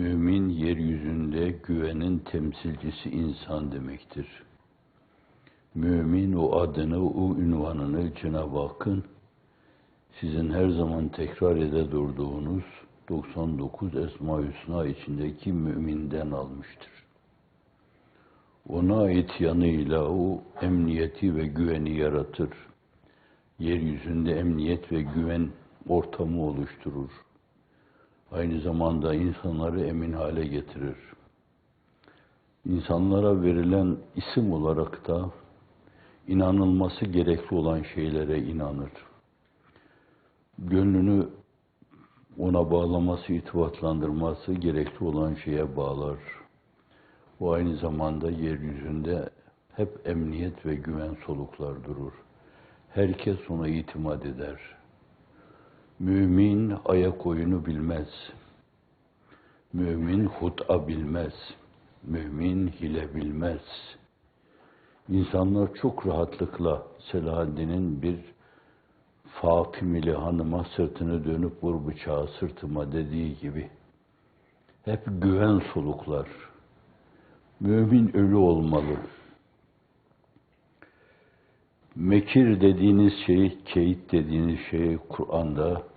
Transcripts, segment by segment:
Mümin yeryüzünde güvenin temsilcisi insan demektir. Mümin o adını, o ünvanını Cenab-ı Hakk'ın sizin her zaman tekrar ede durduğunuz 99 Esma-i Hüsna içindeki müminden almıştır. Ona ait yanıyla o emniyeti ve güveni yaratır. Yeryüzünde emniyet ve güven ortamı oluşturur. Aynı zamanda insanları emin hale getirir. İnsanlara verilen isim olarak da inanılması gerekli olan şeylere inanır. Gönlünü ona bağlaması, itibatlandırması gerekli olan şeye bağlar. Bu aynı zamanda yeryüzünde hep emniyet ve güven soluklar durur. Herkes ona itimat eder. Mümin ayak oyunu bilmez. Mümin hut'a bilmez. Mümin hile bilmez. İnsanlar çok rahatlıkla Selahaddin'in bir Fatımili hanıma sırtını dönüp vur bıçağı sırtıma dediği gibi hep güven soluklar. Mümin ölü olmalı. Mekir dediğiniz şey, keyit dediğiniz şey Kur'an'da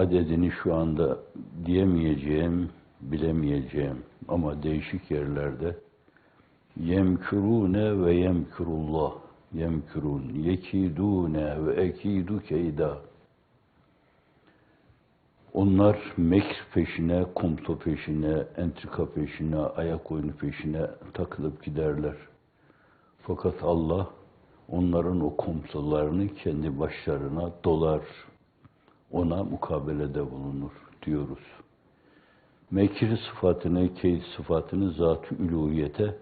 adedini şu anda diyemeyeceğim, bilemeyeceğim. Ama değişik yerlerde yemkürune ve yemkürullah. Yemkürun yekidune ve ekidu keyda. Onlar mekr peşine, komplo peşine, entrika peşine, ayak oyunu peşine takılıp giderler. Fakat Allah onların o komplolarını kendi başlarına dolar, ona mukabelede bulunur diyoruz. Mekir sıfatını, keyd sıfatını zat-ı üluhiyete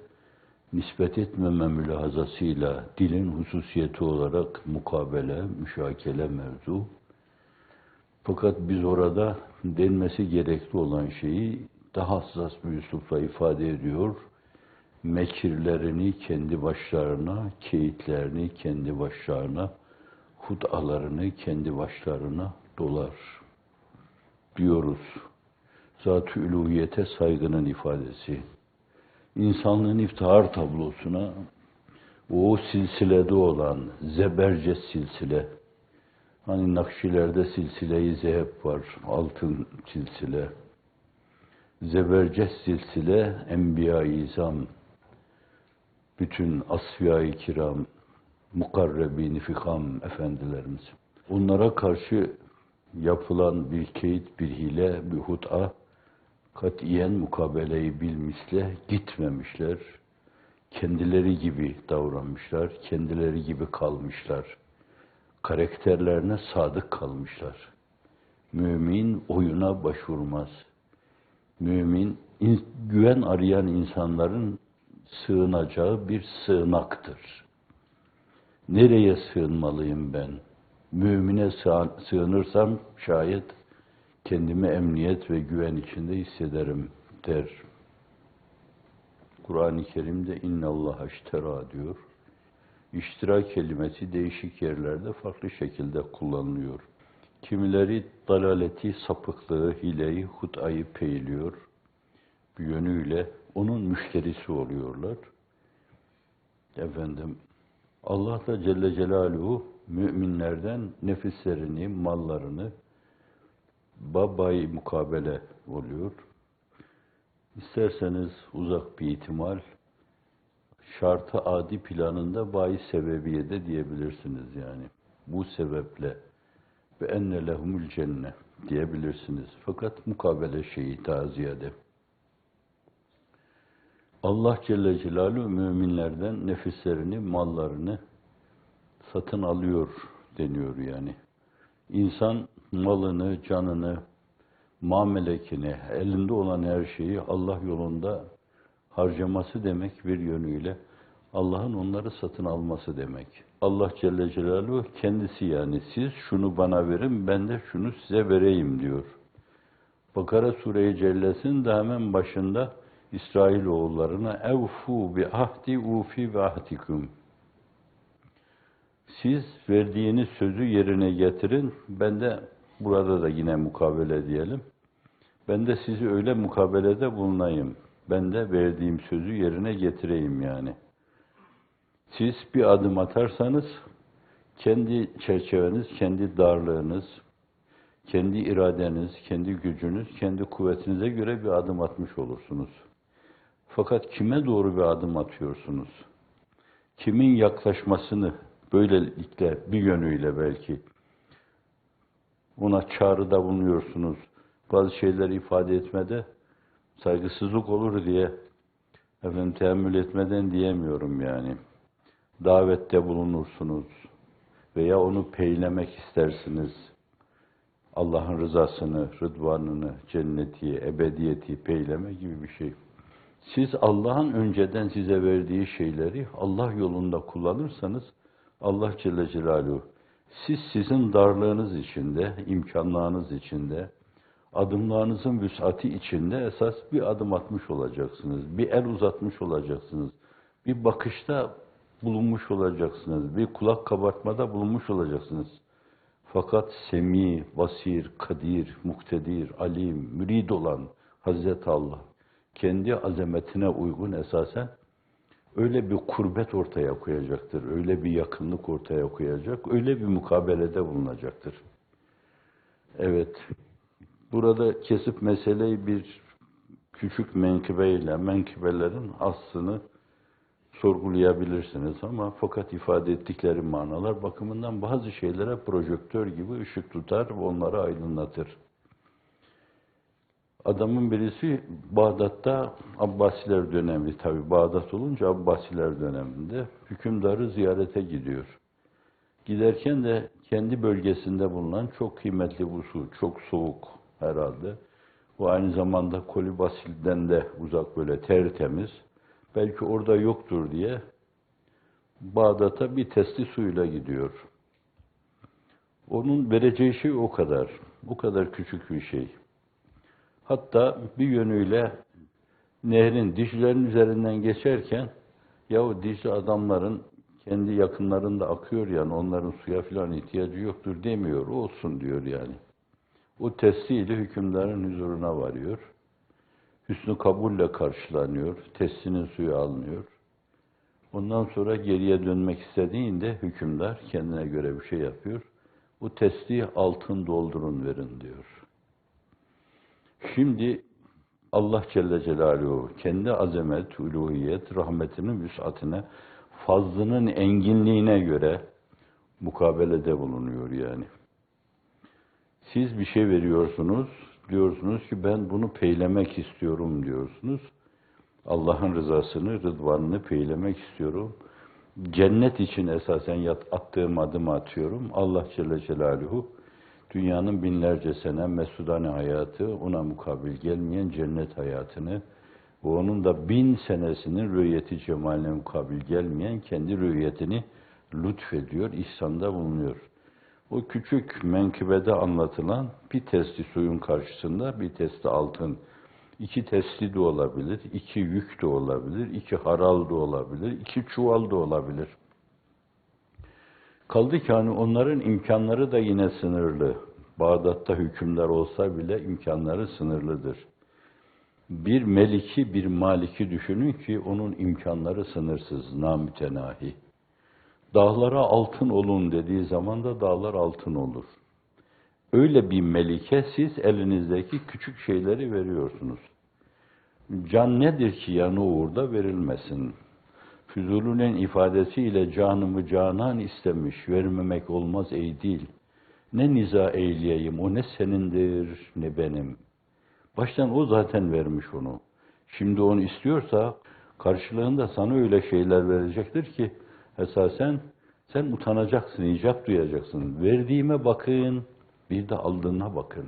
nispet etmeme mülahazasıyla dilin hususiyeti olarak mukabele, müşakele mevzu. Fakat biz orada denmesi gerekli olan şeyi daha hassas bir üslupla ifade ediyor. Mekirlerini kendi başlarına, keyitlerini kendi başlarına, hudalarını kendi başlarına dolar diyoruz. Zat-ı üluhiyete saygının ifadesi. İnsanlığın iftihar tablosuna o silsilede olan zeberce silsile, hani Nakşilerde silsile-i zehep var, altın silsile, zeberce silsile, enbiya-i izam, bütün asfiya-i kiram, mukarrebin fikam efendilerimiz. Onlara karşı yapılan bir keyit, bir hile, bir hut'a katiyen mukabeleyi bilmişle gitmemişler. Kendileri gibi davranmışlar, kendileri gibi kalmışlar. Karakterlerine sadık kalmışlar. Mümin oyuna başvurmaz. Mümin güven arayan insanların sığınacağı bir sığınaktır. Nereye sığınmalıyım ben? Mümine sığınırsam şayet kendimi emniyet ve güven içinde hissederim der. Kur'an-ı Kerim'de innallaha iştera diyor. İştira kelimesi değişik yerlerde farklı şekilde kullanılıyor. Kimileri dalaleti, sapıklığı, hileyi, hutayı peyliyor. Bir yönüyle onun müşterisi oluyorlar. Efendim, Allah da Celle Celaluhu müminlerden nefislerini, mallarını, babayı mukabele oluyor. İsterseniz uzak bir ihtimal, şartı adi planında bayi sebebiye de diyebilirsiniz yani. Bu sebeple ve enne lehumul cenne diyebilirsiniz. Fakat mukabele şeyi daha ziyade. Allah Celle Celaluhu müminlerden nefislerini, mallarını satın alıyor deniyor yani. İnsan malını, canını, mamelekini, elinde olan her şeyi Allah yolunda harcaması demek bir yönüyle Allah'ın onları satın alması demek. Allah Celle Celaluhu kendisi yani siz şunu bana verin ben de şunu size vereyim diyor. Bakara Sure-i Celles'in de hemen başında İsrail oğullarına evfu bi ahdi ufi bi ahdikum. Siz verdiğiniz sözü yerine getirin. Ben de burada da yine mukabele diyelim. Ben de sizi öyle mukabelede bulunayım. Ben de verdiğim sözü yerine getireyim yani. Siz bir adım atarsanız kendi çerçeveniz, kendi darlığınız, kendi iradeniz, kendi gücünüz, kendi kuvvetinize göre bir adım atmış olursunuz. Fakat kime doğru bir adım atıyorsunuz? Kimin yaklaşmasını böylelikle bir yönüyle belki ona çağrıda bulunuyorsunuz. Bazı şeyleri ifade etmede saygısızlık olur diye efendim tehammül etmeden diyemiyorum yani. Davette bulunursunuz veya onu peylemek istersiniz. Allah'ın rızasını, rıdvanını, cenneti, ebediyeti peyleme gibi bir şey. Siz Allah'ın önceden size verdiği şeyleri Allah yolunda kullanırsanız Allah Celle Celaluhu siz sizin darlığınız içinde, imkanlarınız içinde, adımlarınızın vüsati içinde esas bir adım atmış olacaksınız. Bir el uzatmış olacaksınız. Bir bakışta bulunmuş olacaksınız. Bir kulak kabartmada bulunmuş olacaksınız. Fakat semi, basir, kadir, muktedir, alim, mürid olan Hazreti Allah kendi azametine uygun esasen öyle bir kurbet ortaya koyacaktır. Öyle bir yakınlık ortaya koyacak. Öyle bir mukabelede bulunacaktır. Evet. Burada kesip meseleyi bir küçük menkıbeyle, menkıbelerin aslını sorgulayabilirsiniz ama fakat ifade ettikleri manalar bakımından bazı şeylere projektör gibi ışık tutar ve onları aydınlatır. Adamın birisi Bağdat'ta Abbasiler dönemi, tabi Bağdat olunca Abbasiler döneminde hükümdarı ziyarete gidiyor. Giderken de kendi bölgesinde bulunan çok kıymetli bu su, çok soğuk herhalde. Bu aynı zamanda Kolibasil'den de uzak böyle tertemiz. Belki orada yoktur diye Bağdat'a bir testi suyla gidiyor. Onun vereceği şey o kadar. Bu kadar küçük bir şey. Hatta bir yönüyle nehrin dişlerin üzerinden geçerken yahu Dicle adamların kendi yakınlarında akıyor yani onların suya filan ihtiyacı yoktur demiyor. Olsun diyor yani. O testiyle hükümdarın huzuruna varıyor. Hüsnü kabulle karşılanıyor. Testinin suyu alınıyor. Ondan sonra geriye dönmek istediğinde hükümdar kendine göre bir şey yapıyor. Bu testi altın doldurun verin diyor. Şimdi Allah Celle Celaluhu kendi azamet, uluhiyet, rahmetinin vüsatine, fazlının enginliğine göre mukabelede bulunuyor yani. Siz bir şey veriyorsunuz, diyorsunuz ki ben bunu peylemek istiyorum diyorsunuz. Allah'ın rızasını, rıdvanını peylemek istiyorum. Cennet için esasen attığım adımı atıyorum. Allah Celle Celaluhu dünyanın binlerce sene mesudane hayatı, ona mukabil gelmeyen cennet hayatını ve onun da bin senesinin rüyeti cemaline mukabil gelmeyen kendi rüyetini lütfediyor, ihsanda bulunuyor. O küçük menkıbede anlatılan bir testi suyun karşısında bir testi altın, iki testi de olabilir, iki yük de olabilir, iki haral da olabilir, iki çuval da olabilir. Kaldı ki hani onların imkanları da yine sınırlı. Bağdat'ta hükümler olsa bile imkanları sınırlıdır. Bir meliki, bir maliki düşünün ki onun imkanları sınırsız, namütenahi. Dağlara altın olun dediği zaman da dağlar altın olur. Öyle bir melike siz elinizdeki küçük şeyleri veriyorsunuz. Can nedir ki yanı uğurda verilmesin? Füzulü'nün ifadesiyle canımı canan istemiş, vermemek olmaz ey dil. Ne niza eyleyeyim, o ne senindir, ne benim. Baştan o zaten vermiş onu. Şimdi onu istiyorsa, karşılığında sana öyle şeyler verecektir ki, esasen sen utanacaksın, icap duyacaksın. Verdiğime bakın, bir de aldığına bakın.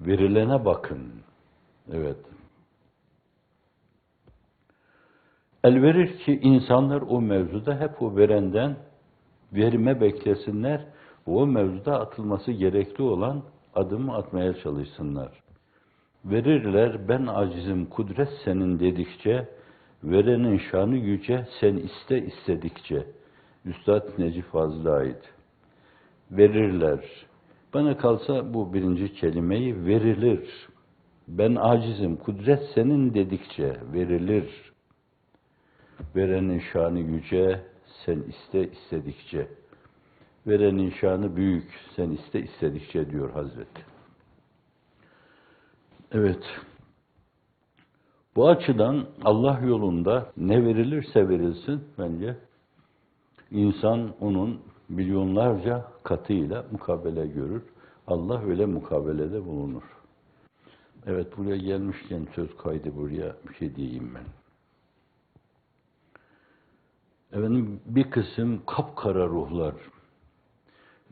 Verilene bakın. Evet. El verir ki insanlar o mevzuda hep o verenden verime beklesinler. O mevzuda atılması gerekli olan adımı atmaya çalışsınlar. Verirler ben acizim kudret senin dedikçe verenin şanı yüce sen iste istedikçe. Üstad Necip Fazıl'a ait. Verirler. Bana kalsa bu birinci kelimeyi verilir. Ben acizim, kudret senin dedikçe verilir. Verenin şanı yüce, sen iste istedikçe. Verenin şanı büyük, sen iste istedikçe diyor Hazreti. Evet. Bu açıdan Allah yolunda ne verilirse verilsin bence insan onun milyonlarca katıyla mukabele görür. Allah öyle mukabelede bulunur. Evet buraya gelmişken söz kaydı buraya bir şey diyeyim ben. Efendim bir kısım kapkara ruhlar,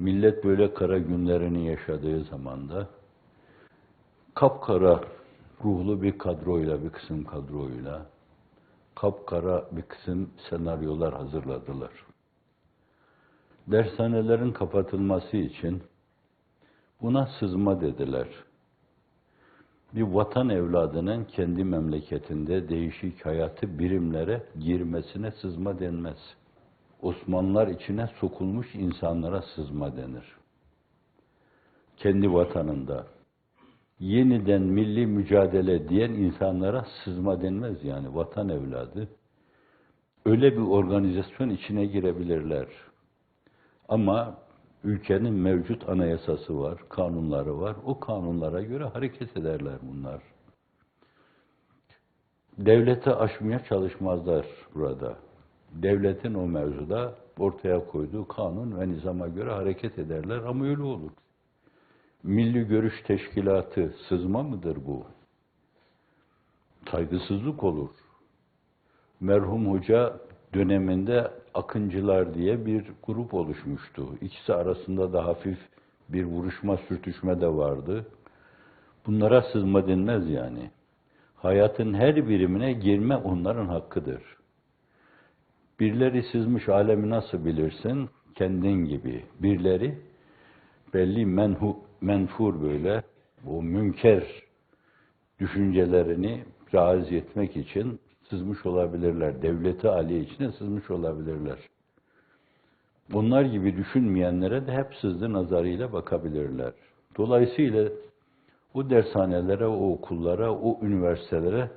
millet böyle kara günlerini yaşadığı zamanda kapkara ruhlu bir kadroyla, bir kısım kadroyla kapkara bir kısım senaryolar hazırladılar. Dershanelerin kapatılması için buna sızma dediler. Bir vatan evladının kendi memleketinde değişik hayatı birimlere girmesine sızma denmez. Osmanlılar içine sokulmuş insanlara sızma denir. Kendi vatanında, yeniden milli mücadele diyen insanlara sızma denmez yani vatan evladı. Öyle bir organizasyon içine girebilirler. Ama ülkenin mevcut anayasası var, kanunları var. O kanunlara göre hareket ederler bunlar. Devlete aşmaya çalışmazlar burada. Devletin o mevzuda ortaya koyduğu kanun ve nizama göre hareket ederler ama öyle olur. Milli Görüş Teşkilatı sızma mıdır bu? Saygısızlık olur. Merhum Hoca döneminde Akıncılar diye bir grup oluşmuştu. İkisi arasında da hafif bir vuruşma, sürtüşme de vardı. Bunlara sızma denmez yani. Hayatın her birimine girme onların hakkıdır. Birileri sızmış alemi nasıl bilirsin? Kendin gibi. Birileri belli menhu, menfur böyle, bu münker düşüncelerini rahatsız etmek için sızmış olabilirler. Devleti aliye içine sızmış olabilirler. Bunlar gibi düşünmeyenlere de hep sızdı nazarıyla bakabilirler. Dolayısıyla o dershanelere, o okullara, o üniversitelere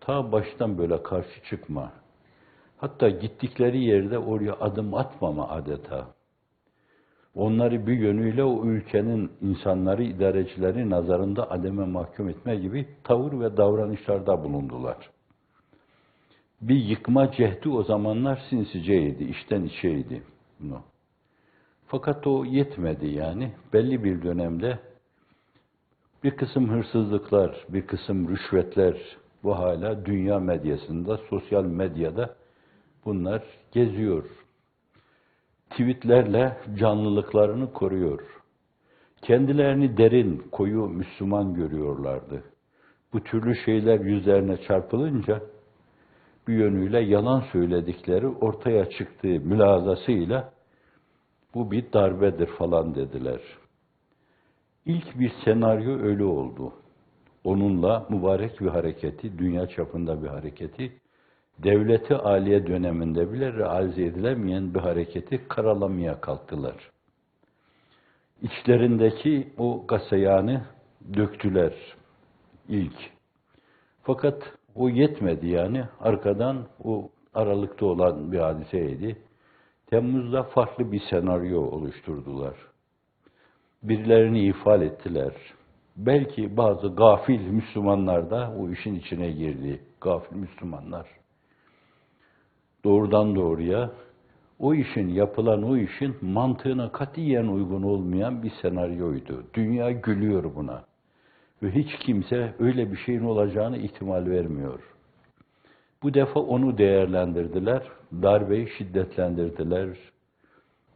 ta baştan böyle karşı çıkma. Hatta gittikleri yerde oraya adım atmama adeta. Onları bir yönüyle o ülkenin insanları, idarecileri nazarında ademe mahkum etme gibi tavır ve davranışlarda bulundular. Bir yıkma cehdi o zamanlar sinsiceydi, içten içeydi bunu. Fakat o yetmedi yani. Belli bir dönemde bir kısım hırsızlıklar, bir kısım rüşvetler bu hala dünya medyasında, sosyal medyada bunlar geziyor. Tweetlerle canlılıklarını koruyor. Kendilerini derin, koyu Müslüman görüyorlardı. Bu türlü şeyler yüzlerine çarpılınca bir yönüyle yalan söyledikleri ortaya çıktığı mülazasıyla bu bir darbedir falan dediler. İlk bir senaryo öyle oldu. Onunla mübarek bir hareketi, dünya çapında bir hareketi, devleti aliye döneminde bile realize edilemeyen bir hareketi karalamaya kalktılar. İçlerindeki o gasayanı döktüler ilk. Fakat o yetmedi yani. Arkadan o aralıkta olan bir hadiseydi. Temmuz'da farklı bir senaryo oluşturdular. Birilerini ifade ettiler. Belki bazı gafil Müslümanlar da o işin içine girdi. Gafil Müslümanlar. Doğrudan doğruya o işin, yapılan o işin mantığına katiyen uygun olmayan bir senaryoydu. Dünya gülüyor buna. Ve hiç kimse öyle bir şeyin olacağını ihtimal vermiyor. Bu defa onu değerlendirdiler, darbeyi şiddetlendirdiler.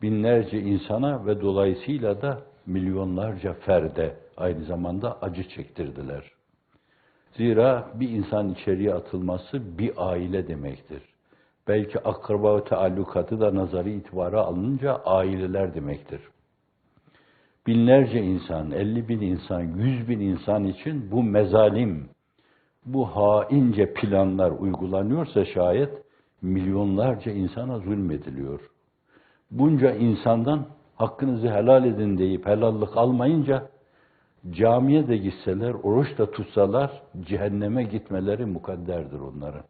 Binlerce insana ve dolayısıyla da milyonlarca ferde aynı zamanda acı çektirdiler. Zira bir insan içeriye atılması bir aile demektir. Belki akraba ve taallukatı da nazarı itibara alınınca aileler demektir binlerce insan, elli bin insan, yüz bin insan için bu mezalim, bu haince planlar uygulanıyorsa şayet milyonlarca insana zulmediliyor. Bunca insandan hakkınızı helal edin deyip helallik almayınca Camiye de gitseler, oruç da tutsalar, cehenneme gitmeleri mukadderdir onların.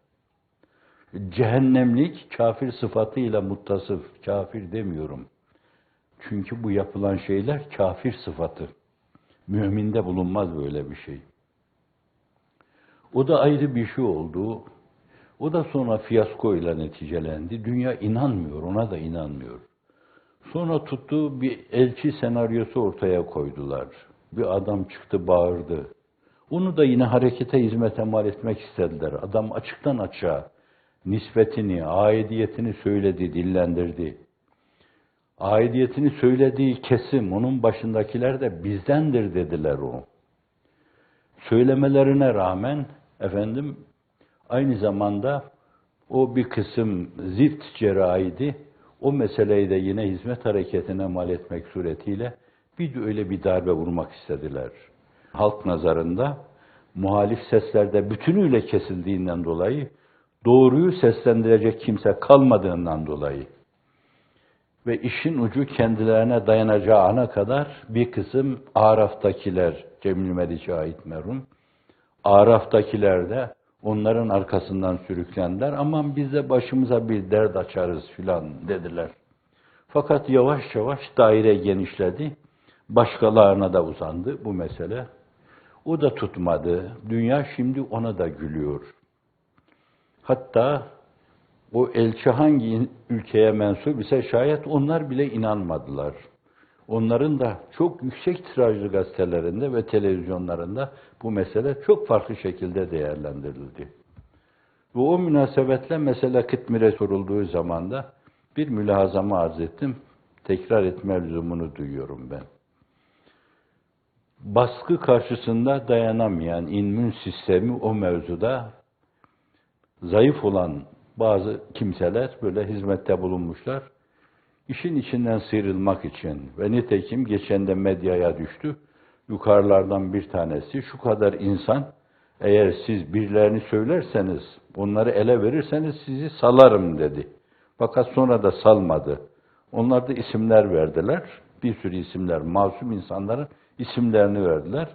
Cehennemlik kafir sıfatıyla muttasıf, kafir demiyorum. Çünkü bu yapılan şeyler kafir sıfatı. Müminde bulunmaz böyle bir şey. O da ayrı bir şey oldu. O da sonra fiyasko ile neticelendi. Dünya inanmıyor, ona da inanmıyor. Sonra tuttu bir elçi senaryosu ortaya koydular. Bir adam çıktı bağırdı. Onu da yine harekete hizmete mal etmek istediler. Adam açıktan açığa nispetini, aidiyetini söyledi, dillendirdi. Aidiyetini söylediği kesim, onun başındakiler de bizdendir dediler o. Söylemelerine rağmen efendim aynı zamanda o bir kısım zift cerrahiydi. O meseleyi de yine hizmet hareketine mal etmek suretiyle bir de öyle bir darbe vurmak istediler. Halk nazarında muhalif seslerde bütünüyle kesildiğinden dolayı doğruyu seslendirecek kimse kalmadığından dolayı ve işin ucu kendilerine dayanacağı ana kadar bir kısım Araf'takiler, Cemil Meriç'e ait merhum, Araf'takiler de onların arkasından sürüklendiler. Aman biz de başımıza bir dert açarız filan dediler. Fakat yavaş yavaş daire genişledi. Başkalarına da uzandı bu mesele. O da tutmadı. Dünya şimdi ona da gülüyor. Hatta o elçi hangi ülkeye mensup ise şayet onlar bile inanmadılar. Onların da çok yüksek tirajlı gazetelerinde ve televizyonlarında bu mesele çok farklı şekilde değerlendirildi. Ve o münasebetle mesele Kıtmir'e sorulduğu zaman da bir mülahazamı arz ettim. Tekrar etme lüzumunu duyuyorum ben. Baskı karşısında dayanamayan immün sistemi o mevzuda zayıf olan bazı kimseler böyle hizmette bulunmuşlar. İşin içinden sıyrılmak için ve nitekim geçen de medyaya düştü. Yukarılardan bir tanesi şu kadar insan eğer siz birilerini söylerseniz, onları ele verirseniz sizi salarım dedi. Fakat sonra da salmadı. Onlar da isimler verdiler. Bir sürü isimler, masum insanların isimlerini verdiler.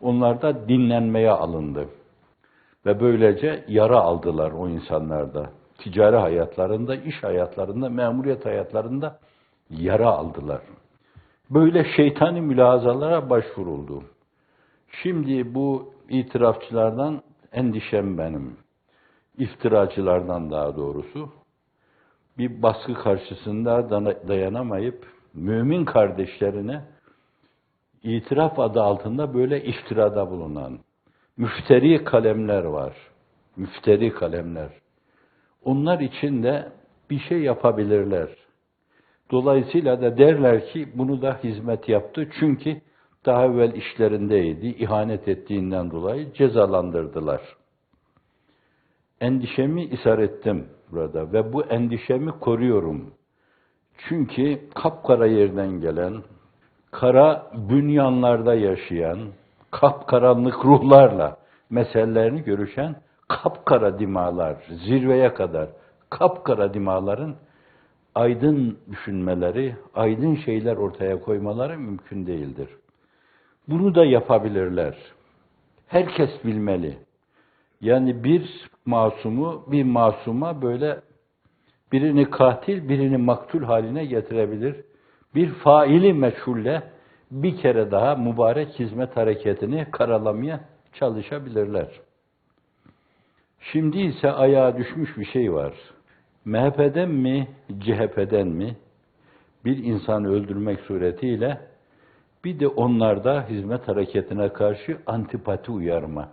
Onlar da dinlenmeye alındı. Ve böylece yara aldılar o insanlarda. Ticari hayatlarında, iş hayatlarında, memuriyet hayatlarında yara aldılar. Böyle şeytani mülazalara başvuruldu. Şimdi bu itirafçılardan endişem benim. İftiracılardan daha doğrusu. Bir baskı karşısında dayanamayıp mümin kardeşlerine itiraf adı altında böyle iftirada bulunan müfteri kalemler var. Müfteri kalemler. Onlar için de bir şey yapabilirler. Dolayısıyla da derler ki bunu da hizmet yaptı. Çünkü daha evvel işlerindeydi, ihanet ettiğinden dolayı cezalandırdılar. Endişemi isar ettim burada ve bu endişemi koruyorum. Çünkü kapkara yerden gelen, kara bünyanlarda yaşayan, kapkaranlık ruhlarla meselelerini görüşen kapkara dimalar, zirveye kadar kapkara dimaların aydın düşünmeleri, aydın şeyler ortaya koymaları mümkün değildir. Bunu da yapabilirler. Herkes bilmeli. Yani bir masumu, bir masuma böyle birini katil, birini maktul haline getirebilir. Bir faili meçhulle bir kere daha mübarek hizmet hareketini karalamaya çalışabilirler. Şimdi ise ayağa düşmüş bir şey var. MHP'den mi, CHP'den mi bir insanı öldürmek suretiyle bir de onlarda hizmet hareketine karşı antipati uyarma.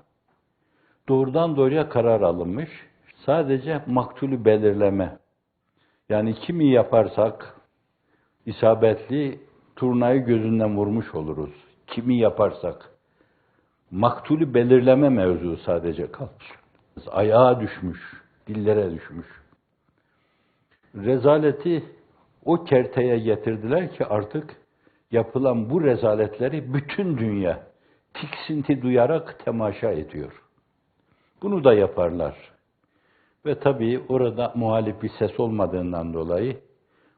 Doğrudan doğruya karar alınmış. Sadece maktulü belirleme. Yani kimi yaparsak isabetli turnayı gözünden vurmuş oluruz. Kimi yaparsak. Maktulü belirleme mevzu sadece kalmış. Ayağa düşmüş, dillere düşmüş. Rezaleti o kerteye getirdiler ki artık yapılan bu rezaletleri bütün dünya tiksinti duyarak temaşa ediyor. Bunu da yaparlar. Ve tabii orada muhalif bir ses olmadığından dolayı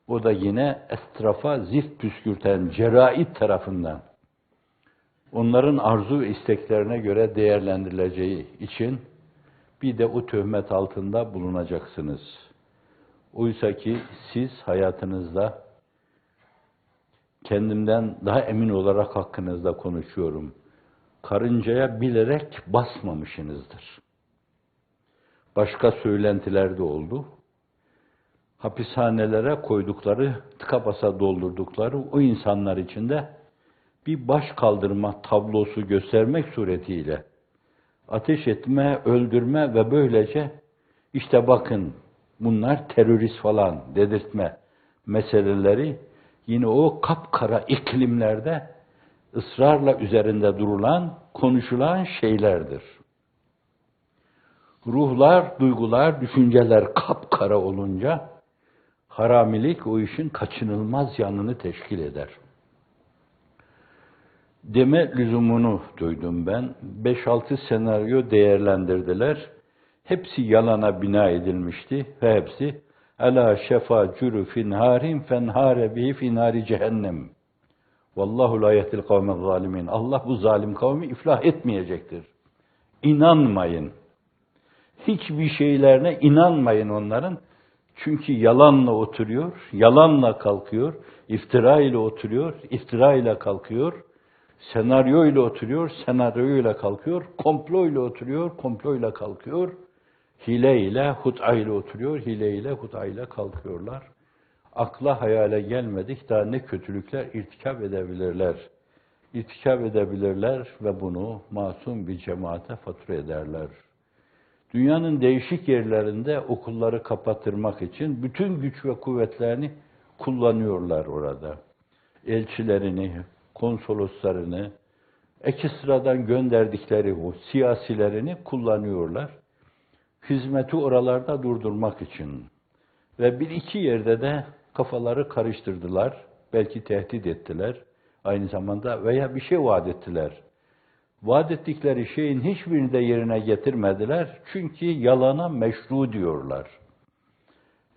o da yine estrafa zift püskürten cerait tarafından onların arzu ve isteklerine göre değerlendirileceği için bir de o töhmet altında bulunacaksınız. Oysa ki siz hayatınızda kendimden daha emin olarak hakkınızda konuşuyorum. Karıncaya bilerek basmamışsınızdır. Başka söylentiler de oldu. Hapishanelere koydukları, tıka basa doldurdukları o insanlar içinde bir baş kaldırma tablosu göstermek suretiyle ateş etme, öldürme ve böylece işte bakın bunlar terörist falan dedirtme meseleleri yine o kapkara iklimlerde ısrarla üzerinde durulan, konuşulan şeylerdir. Ruhlar, duygular, düşünceler kapkara olunca haramilik o işin kaçınılmaz yanını teşkil eder. Deme lüzumunu duydum ben. 5-6 senaryo değerlendirdiler. Hepsi yalana bina edilmişti ve hepsi Ela şefa cürü fin harim fenhare bihi fin nari cehennem. Vallahu la yehdil kavmel zalimin. Allah bu zalim kavmi iflah etmeyecektir. İnanmayın. Hiçbir şeylerine inanmayın onların. Çünkü yalanla oturuyor, yalanla kalkıyor, iftira ile oturuyor, iftira ile kalkıyor, senaryo ile oturuyor, senaryo ile kalkıyor, komplo ile oturuyor, komplo ile kalkıyor, hile ile, hut'a ile oturuyor, hile ile, hut'a ile kalkıyorlar. Akla hayale gelmedik daha ne kötülükler irtikap edebilirler. İrtikap edebilirler ve bunu masum bir cemaate fatura ederler. Dünyanın değişik yerlerinde okulları kapattırmak için bütün güç ve kuvvetlerini kullanıyorlar orada. Elçilerini, konsoloslarını, ekstradan gönderdikleri o siyasilerini kullanıyorlar. Hizmeti oralarda durdurmak için. Ve bir iki yerde de kafaları karıştırdılar. Belki tehdit ettiler. Aynı zamanda veya bir şey vaat ettiler. Vaat ettikleri şeyin hiçbirini de yerine getirmediler. Çünkü yalana meşru diyorlar.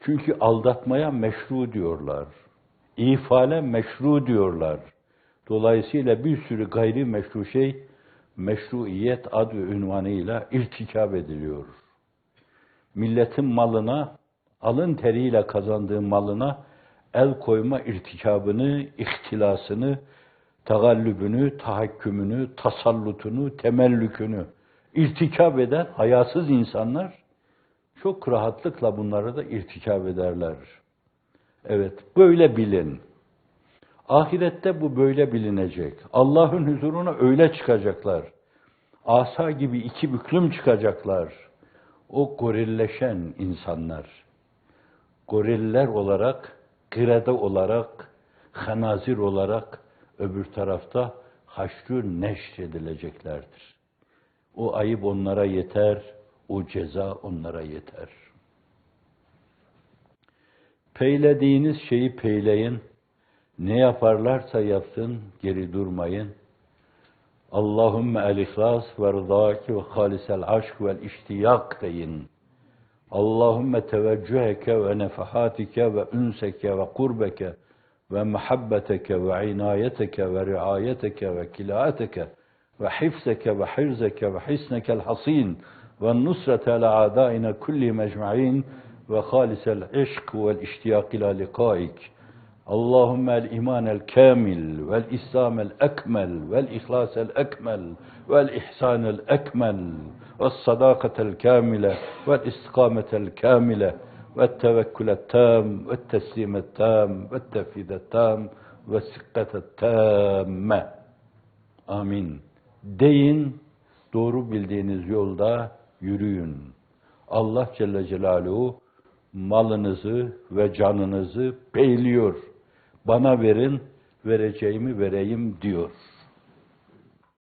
Çünkü aldatmaya meşru diyorlar. İfale meşru diyorlar. Dolayısıyla bir sürü gayri meşru şey meşruiyet adı ünvanıyla irtikap ediliyor. Milletin malına, alın teriyle kazandığı malına el koyma irtikabını, ihtilasını, tagallübünü, tahakkümünü, tasallutunu, temellükünü irtikap eden hayasız insanlar çok rahatlıkla bunları da irtikap ederler. Evet, böyle bilin. Ahirette bu böyle bilinecek. Allah'ın huzuruna öyle çıkacaklar. Asa gibi iki büklüm çıkacaklar. O gorilleşen insanlar. Goriller olarak, kırede olarak, hanazir olarak öbür tarafta haşrü neşredileceklerdir. O ayıp onlara yeter, o ceza onlara yeter. Peylediğiniz şeyi peyleyin, ne yaparlarsa yapsın, geri durmayın. Allahümme el-ihlas ve rızaki ve halisel aşk vel iştiyak deyin. Allahümme teveccüheke ve nefahatike ve ünseke ve kurbeke ومحبتك وعنايتك ورعايتك وكلاءتك وحفظك وحرزك وحسنك الحصين والنصرة لأعدائنا كلهم أجمعين وخالص العشق والاشتياق إلى لقائك. اللهم الإيمان الكامل والإسلام الأكمل والإخلاص الأكمل والإحسان الأكمل والصداقة الكاملة والإستقامة الكاملة والتوكل التام والتسليم التام والتفيد التام والثقة التامة Amin. Deyin, doğru bildiğiniz yolda yürüyün. Allah Celle Celaluhu malınızı ve canınızı beyliyor. Bana verin, vereceğimi vereyim diyor.